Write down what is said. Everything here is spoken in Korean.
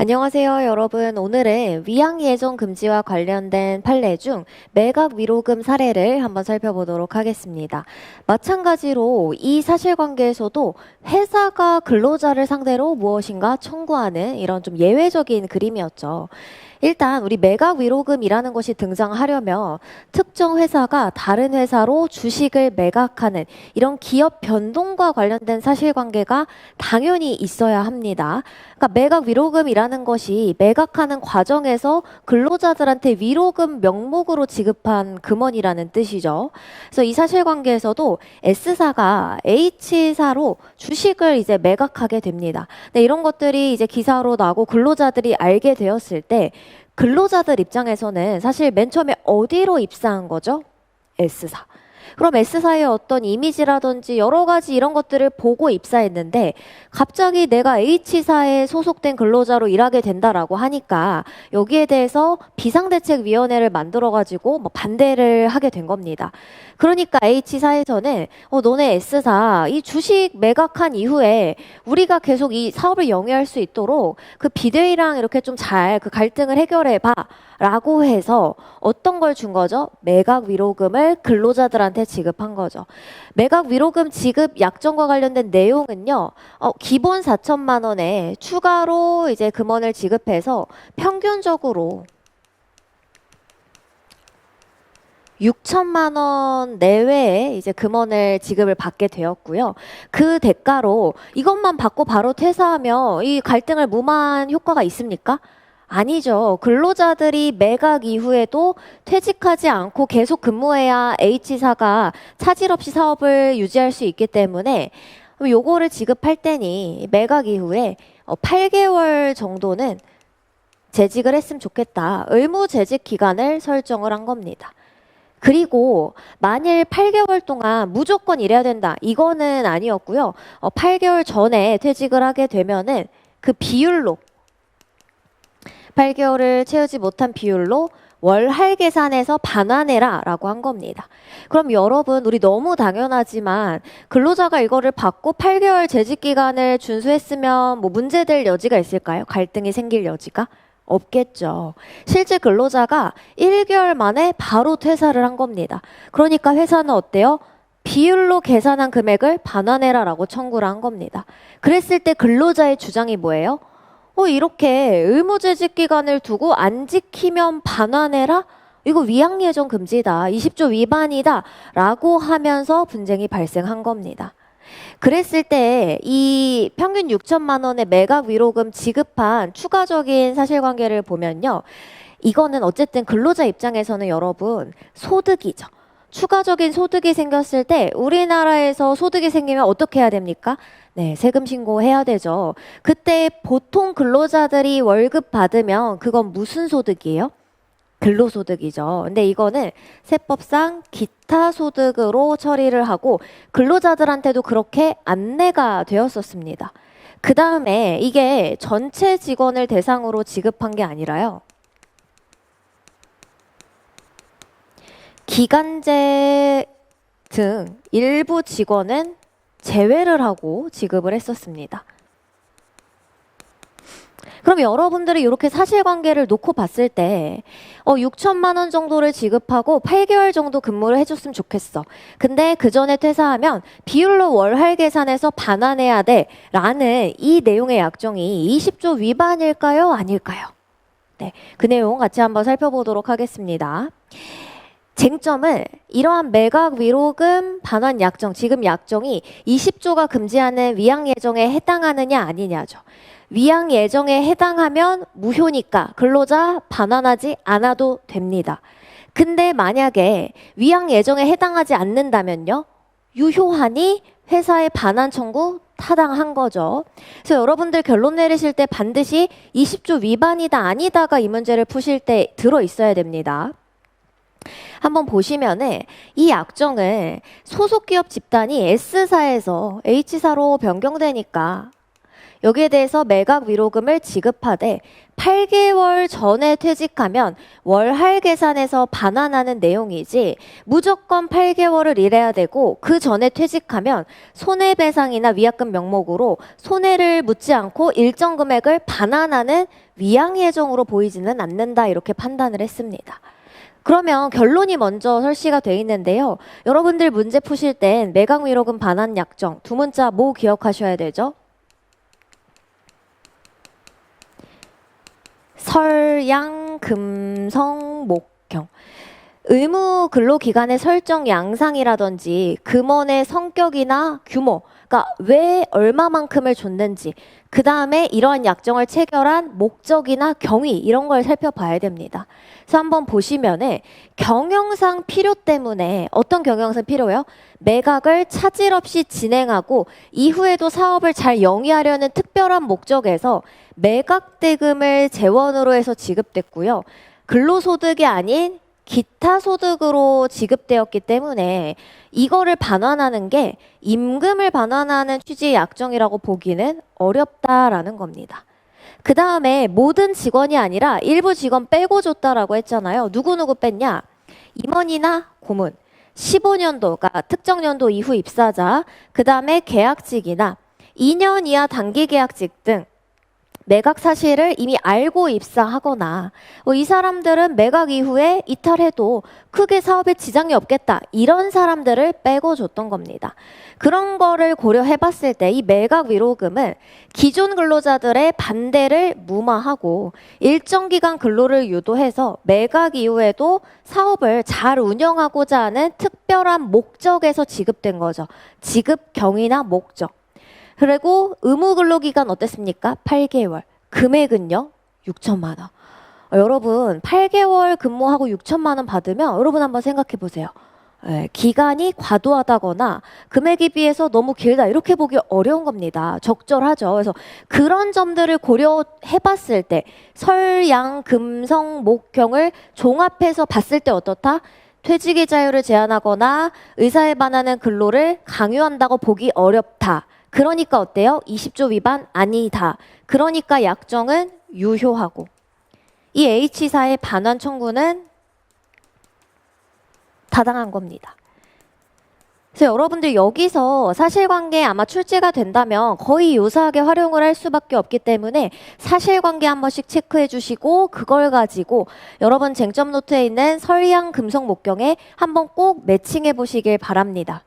안녕하세요, 여러분. 오늘은 위양 예정 금지와 관련된 판례 중 매각 위로금 사례를 한번 살펴보도록 하겠습니다. 마찬가지로 이 사실관계에서도 회사가 근로자를 상대로 무엇인가 청구하는 이런 좀 예외적인 그림이었죠. 일단 우리 매각 위로금이라는 것이 등장하려면 특정 회사가 다른 회사로 주식을 매각하는 이런 기업 변동과 관련된 사실관계가 당연히 있어야 합니다. 그러니까 매각 위로금이라는 것이 매각하는 과정에서 근로자들한테 위로금 명목으로 지급한 금원이라는 뜻이죠. 그래서 이 사실관계에서도 S사가 H사로 주식을 이제 매각하게 됩니다. 네, 이런 것들이 이제 기사로 나고 근로자들이 알게 되었을 때 근로자들 입장에서는 사실 맨 처음에 어디로 입사한 거죠? S사. 그럼 S사의 어떤 이미지라든지 여러 가지 이런 것들을 보고 입사했는데 갑자기 내가 H사에 소속된 근로자로 일하게 된다라고 하니까 여기에 대해서 비상대책위원회를 만들어가지고 뭐 반대를 하게 된 겁니다. 그러니까 H사에서는 어, 너네 S사 이 주식 매각한 이후에 우리가 계속 이 사업을 영위할 수 있도록 그 비대위랑 이렇게 좀 잘 그 갈등을 해결해 봐. 라고 해서 어떤 걸 준 거죠? 매각 위로금을 근로자들한테 지급한 거죠. 매각 위로금 지급 약정과 관련된 내용은요, 어, 기본 4천만 원에 추가로 이제 금원을 지급해서 평균적으로 6천만 원 내외에 이제 금원을 지급을 받게 되었고요. 그 대가로 이것만 받고 바로 퇴사하면 이 갈등을 무마한 효과가 있습니까? 아니죠. 근로자들이 매각 이후에도 퇴직하지 않고 계속 근무해야 H사가 차질 없이 사업을 유지할 수 있기 때문에 요거를 지급할 때니 매각 이후에 8개월 정도는 재직을 했으면 좋겠다. 의무 재직 기간을 설정을 한 겁니다. 그리고 만일 8개월 동안 무조건 일해야 된다. 이거는 아니었고요. 어, 8개월 전에 퇴직을 하게 되면은 그 비율로 8개월을 채우지 못한 비율로 월할 계산에서 반환해라 라고 한 겁니다. 그럼 여러분, 우리 너무 당연하지만 근로자가 이거를 받고 8개월 재직 기간을 준수했으면 뭐 문제될 여지가 있을까요? 갈등이 생길 여지가? 없겠죠. 실제 근로자가 1개월 만에 바로 퇴사를 한 겁니다. 그러니까 회사는 어때요? 비율로 계산한 금액을 반환해라 라고 청구를 한 겁니다. 그랬을 때 근로자의 주장이 뭐예요? 어, 이렇게 의무재직 기간을 두고 안 지키면 반환해라? 이거 위양예정 금지다. 20조 위반이다. 라고 하면서 분쟁이 발생한 겁니다. 그랬을 때 이 평균 6천만 원의 매각 위로금 지급한 추가적인 사실관계를 보면요. 이거는 어쨌든 근로자 입장에서는 여러분 소득이죠. 추가적인 소득이 생겼을 때 우리나라에서 소득이 생기면 어떻게 해야 됩니까? 네, 세금 신고해야 되죠. 그때 보통 근로자들이 월급 받으면 그건 무슨 소득이에요? 근로소득이죠. 근데 이거는 세법상 기타 소득으로 처리를 하고 근로자들한테도 그렇게 안내가 되었었습니다. 그 다음에 이게 전체 직원을 대상으로 지급한 게 아니라요. 기간제 등 일부 직원은 제외를 하고 지급을 했었습니다. 그럼 여러분들이 이렇게 사실관계를 놓고 봤을 때, 어, 6천만 원 정도를 지급하고 8개월 정도 근무를 해줬으면 좋겠어. 근데 그 전에 퇴사하면 비율로 월할 계산해서 반환해야 돼. 라는 이 내용의 약정이 20조 위반일까요? 아닐까요? 네. 그 내용 같이 한번 살펴보도록 하겠습니다. 쟁점은 이러한 매각 위로금 반환 약정, 지금 약정이 20조가 금지하는 위양 예정에 해당하느냐 아니냐죠. 위양 예정에 해당하면 무효니까 근로자 반환하지 않아도 됩니다. 근데 만약에 위양 예정에 해당하지 않는다면요. 유효하니 회사의 반환 청구 타당한 거죠. 그래서 여러분들 결론 내리실 때 반드시 20조 위반이다 아니다가 이 문제를 푸실 때 들어 있어야 됩니다. 한번 보시면은 이 약정을 소속 기업 집단이 S사에서 H사로 변경되니까 여기에 대해서 매각 위로금을 지급하되 8개월 전에 퇴직하면 월할 계산에서 반환하는 내용이지 무조건 8개월을 일해야 되고 그 전에 퇴직하면 손해배상이나 위약금 명목으로 손해를 묻지 않고 일정 금액을 반환하는 위양예정으로 보이지는 않는다 이렇게 판단을 했습니다. 그러면 결론이 먼저 설치가 돼 있는데요. 여러분들 문제 푸실 땐 매각 위로금 반환 약정 두 문자 뭐 기억하셔야 되죠? 설양 금성 목경 의무 근로기간의 설정 양상이라든지 금원의 성격이나 규모, 그러니까 왜 얼마만큼을 줬는지, 그 다음에 이러한 약정을 체결한 목적이나 경위 이런 걸 살펴봐야 됩니다. 그래서 한번 보시면은 경영상 필요 때문에 어떤 경영상 필요요? 매각을 차질 없이 진행하고 이후에도 사업을 잘 영위하려는 특별한 목적에서 매각 대금을 재원으로 해서 지급됐고요. 근로소득이 아닌 기타 소득으로 지급되었기 때문에 이거를 반환하는 게 임금을 반환하는 취지의 약정이라고 보기는 어렵다라는 겁니다. 그 다음에 모든 직원이 아니라 일부 직원 빼고 줬다라고 했잖아요. 누구누구 뺐냐? 임원이나 고문, 15년도 가 특정 연도 이후 입사자, 그 다음에 계약직이나 2년 이하 단기 계약직 등 매각 사실을 이미 알고 입사하거나 어, 이 사람들은 매각 이후에 이탈해도 크게 사업에 지장이 없겠다 이런 사람들을 빼고 줬던 겁니다. 그런 거를 고려해 봤을 때 이 매각 위로금은 기존 근로자들의 반대를 무마하고 일정 기간 근로를 유도해서 매각 이후에도 사업을 잘 운영하고자 하는 특별한 목적에서 지급된 거죠. 지급 경위나 목적. 그리고 의무 근로 기간 어땠습니까? 8개월. 금액은요? 6천만 원. 어, 여러분, 8개월 근무하고 6천만 원 받으면 여러분 한번 생각해 보세요. 예, 기간이 과도하다거나 금액에 비해서 너무 길다 이렇게 보기 어려운 겁니다. 적절하죠. 그래서 그런 점들을 고려해 봤을 때 설양 금성 목경을 종합해서 봤을 때 어떻다? 퇴직의 자유를 제한하거나 의사에 반하는 근로를 강요한다고 보기 어렵다. 그러니까 어때요? 20조 위반 아니다. 그러니까 약정은 유효하고 이 H사의 반환 청구는 타당한 겁니다. 그래서 여러분들 여기서 사실관계 아마 출제가 된다면 거의 유사하게 활용을 할 수밖에 없기 때문에 사실관계 한 번씩 체크해 주시고 그걸 가지고 여러분 쟁점 노트에 있는 설양 금성 목경에 한번 꼭 매칭해 보시길 바랍니다.